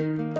মিলন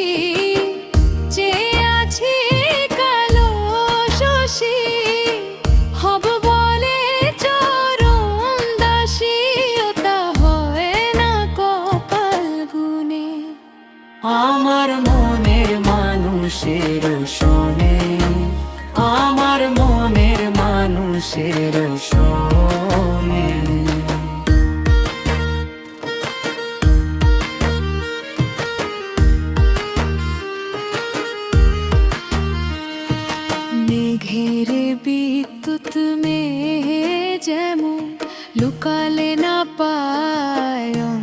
আমার মনের মানুষের শোনে। আমার মনের মানুষের শোনে। মেঘের বিদ্যুৎ মেহে যেমন লুকালে না পায়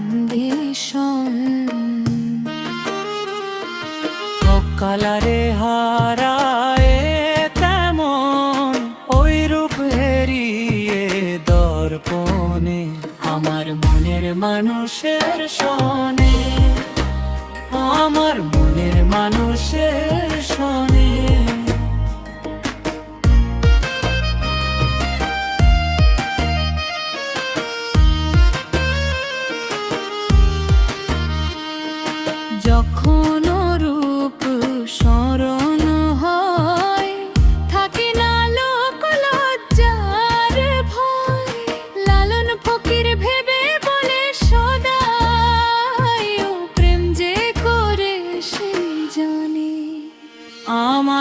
সকালারে হারায় তেমন ওই রূপ হেরিয়ে দর্পণে আমার মনের মানুষের শোনে